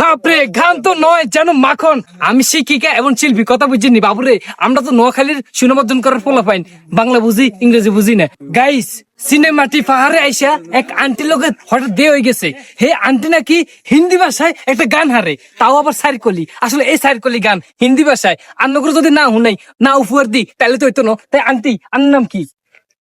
বাপরে, গান তো নয় যেন মাখন। আমি শিক্ষিকা এবং শিল্পী, কথা আমরা তো নোয়াখালীর সুনামর্জন করার পাইন বাংলা বুঝি, ইংরেজি বুঝি না। গাইস সিনেমাটি পাহাড়ে আইসা এক আন্টি লোকের হঠাৎ দে হয়ে গেছে। হে আন্টি নাকি হিন্দি ভাষায় একটা গান হারে। তাও আবার সাইরকলি। আসলে এই সাইরকলি গান হিন্দি ভাষায়। আন্নগুলো যদি না হুনাই না উপহার দি তাহলে তো হইতো না। তাই আন্টি আন্নার নাম কি?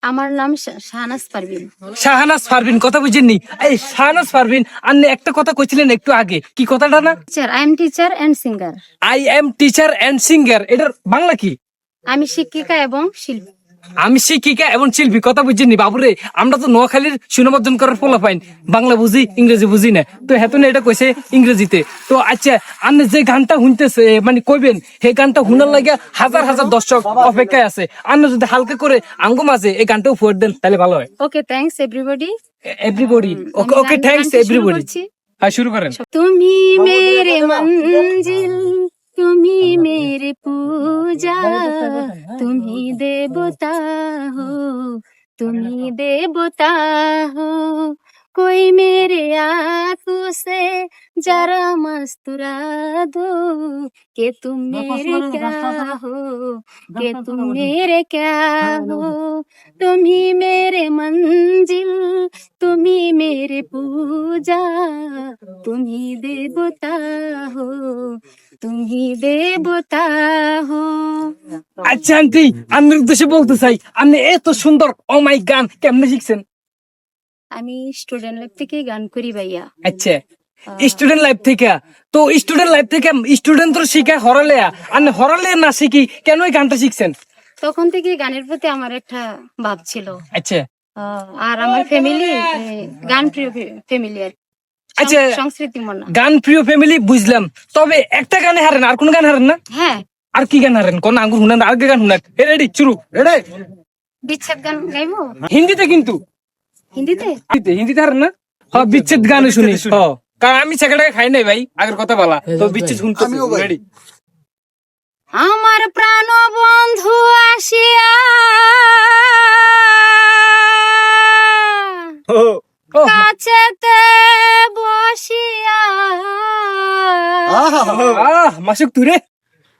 আমার নাম শাহনাজ পারভিন। শাহানাজ পারভিন কথা বুঝেননি? এই শাহানাজ পারভিন আপনি একটা কথা কইছিলেন একটু আগে। কি কথাটা না? Teacher I am teacher and singer I am teacher and singer এটার বাংলা কি? আমি শিক্ষিকা এবং শিল্পী। আমি শিক্ষিকা এবং শিল্পী কথা বুঝিনি বাবুরে। আমরা তো নোয়াখালীর সুনামর্জন করার ফলা পাইন। বাংলা বুঝি ইংরেজি বুঝি না। তো হেতনে এটা কইছে ইংরেজিতে। তো আচ্ছা আপনি যে গানটা শুনতেছে মানে কইবেন সেই গানটা শুনার লাগে হাজার হাজার দর্শক অপেক্ষায় আছে। আপনি যদি হালকা করে আঙ্গ মাঝে এই গানটা উপহার দেন তাহলে ভালো হয়। Okay thanks everybody everybody okay okay thanks everybody হ্যাঁ শুরু করেন। তুমি মেরে মঞ্জিল তুমি মেরে পূজা তুমি দেবতা हो তুমি দেবতা हो कोई मेरे आंखों से जरा मुस्कुरा दो कि तुम मेरे क्या हो कि तुम मेरे क्या हो तुम ही मेरे मंजिल तुम ही मेरे पूजा तुम ही देवता हो তুমি দেবতা হো আচ্ছা আন্টি আমি উদ্দেশ্যে বলতে চাই আপনি এত সুন্দর oh অমাই গান কেমনে শিখছেন? আমি স্টুডেন্ট লাইফ থেকে গান করি ভাইয়া। আচ্ছা স্টুডেন্ট লাইফ থেকে তো স্টুডেন্ট লাইফ থেকে স্টুডেন্ট তো শিখা হরালেয়া আর হরালেয়া না শিখি কেন এই গানটা শিখছেন? তখন থেকে গানের প্রতি আমার একটা ভাব ছিল। আচ্ছা। আর আমার ফ্যামিলি গান প্রিয় ফ্যামিলি আর আচ্ছা। সংস্কৃতি মনা। গান প্রিয় ফ্যামিলি বুঝলাম। তবে একটা গানে হারেন আর কোন গান হারেন না? হ্যাঁ। আর কি গান হারেন? কোন আঙ্গুর শুনেন আর কি গান শুনেন? রেডি শুরু। রেডি বিচ্ছেদ গান গাইবো? হিন্দিতে কিন্তু। হিন্দিতে? হিন্দিতে হিন্দিতে হারেন না? হ্যাঁ বিচ্ছেদ গান শুনি। হ্যাঁ কারণ আমি সেকেন্ডে খাই নাই ভাই আগের কথা বলা। তো বিচ্ছেদ শুনতে রেডি আমার প্রাণ বন্ধু আসিয়া মাসুক তুই রে।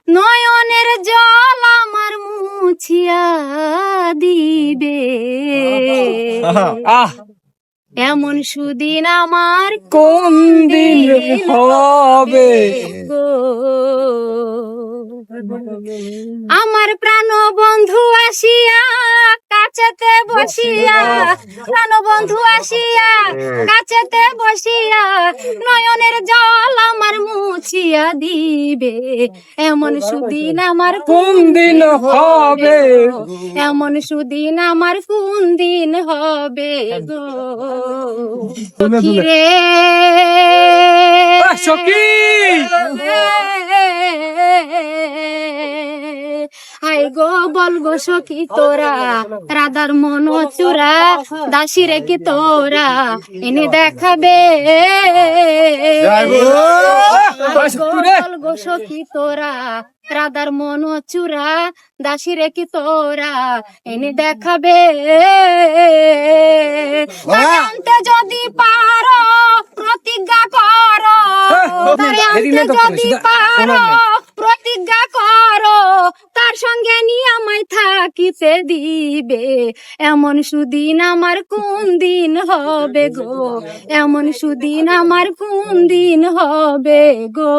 নয়নের জল আমার মুছিয়া দিবে। আহ। এমন সুদিন আমার কোন দিন হবে? আমার প্রাণ বন্ধু আসিয়া কাছেতে বসিয়া প্রাণ বন্ধু আসিয়া কাছেতে বসিয়া নয়নের জল মুছিয়া দিবে। এমন সুদিন আমার কোন দিন হবে? এমন সুদিন আমার কোন দিন হবে গো? রে আই গো বল গো সখী তোরা রাধার মন চূড়া দাসী রে কি তোরা? এনে দেখাবে। তোরা? রাধার মন চূড়া দাসী রে কি তোরা? এনে দেখাবে। যদি পারো প্রতিজ্ঞা করো। তারে যদি পারো থাকিতে দিবে। এমন সুদিন আমার কোন দিন হবে গো? এমন সুদিন আমার কোন দিন হবে গো?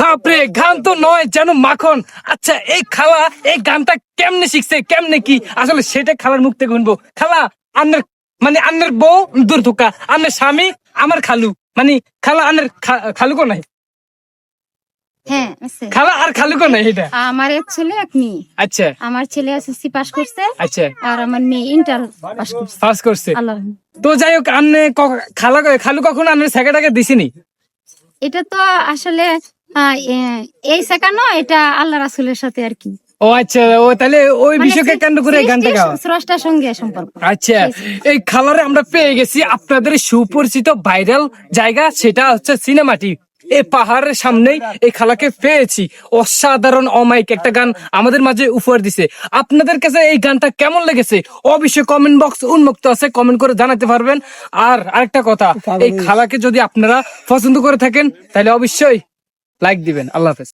বাপরে, গান তো নয় যেন মাখন। আচ্ছা এই খালা এই গানটা কেমনে শিখছে, কেমনে কি? আসলে সেটা খালার মুখ থেকে শুনব। খালা, আন্নের মানে আন্নের বউ দূর ধোকা আন্নের স্বামী, আমার খালু। মানে খালা, আন্নের খালু নাই? খালা আর খালু কো নাই এটা? আমার এক ছেলে এক মেয়ে। আচ্ছা। আমার ছেলে এসএসসি পাস করছে। আচ্ছা। আর আমার মেয়ে ইন্টার পাস করছে। পাস করছে। তো যাই হোক আন্নে ক- খালা খালু কখন আন্নের সেকেন্ডাকে দিছিনি? এটা তো আসলে এই শেখানো এটা আল্লাহ রাসুলের সাথে আর কি। ও আচ্ছা ও তাহলে ওই মানে বিষয়কে কেন্দ্র করে গানটা গাওয়া স্রষ্টার সঙ্গে সম্পর্ক। আচ্ছা এই খালারে আমরা পেয়ে গেছি আপনাদের সুপরিচিত ভাইরাল জায়গা সেটা হচ্ছে সিনেমাটি এই পাহাড়ের সামনেই এই খালাকে পেয়েছি। অসাধারণ অমাইক একটা গান আমাদের মাঝে উপহার দিছে। আপনাদের কাছে এই গানটা কেমন লেগেছে? অবশ্যই কমেন্ট বক্স উন্মুক্ত আছে কমেন্ট করে জানাতে পারবেন। আর আরেকটা কথা এই খালাকে যদি আপনারা পছন্দ করে থাকেন তাহলে অবশ্যই লাইক দিবেন। আল্লাহ হাফেজ।